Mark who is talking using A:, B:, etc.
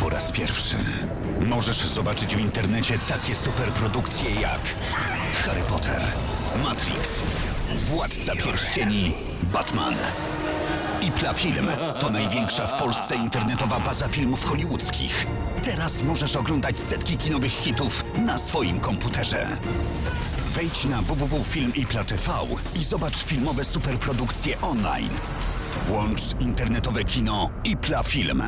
A: Po raz pierwszy możesz zobaczyć w internecie takie superprodukcje jak Harry Potter, Matrix, Władca Pierścieni, Batman. I Plafilm to największa w Polsce internetowa baza filmów hollywoodzkich. Teraz możesz oglądać setki kinowych hitów na swoim komputerze. Wejdź na www.filmipla.tv i zobacz filmowe superprodukcje online. Włącz internetowe kino i Plafilm.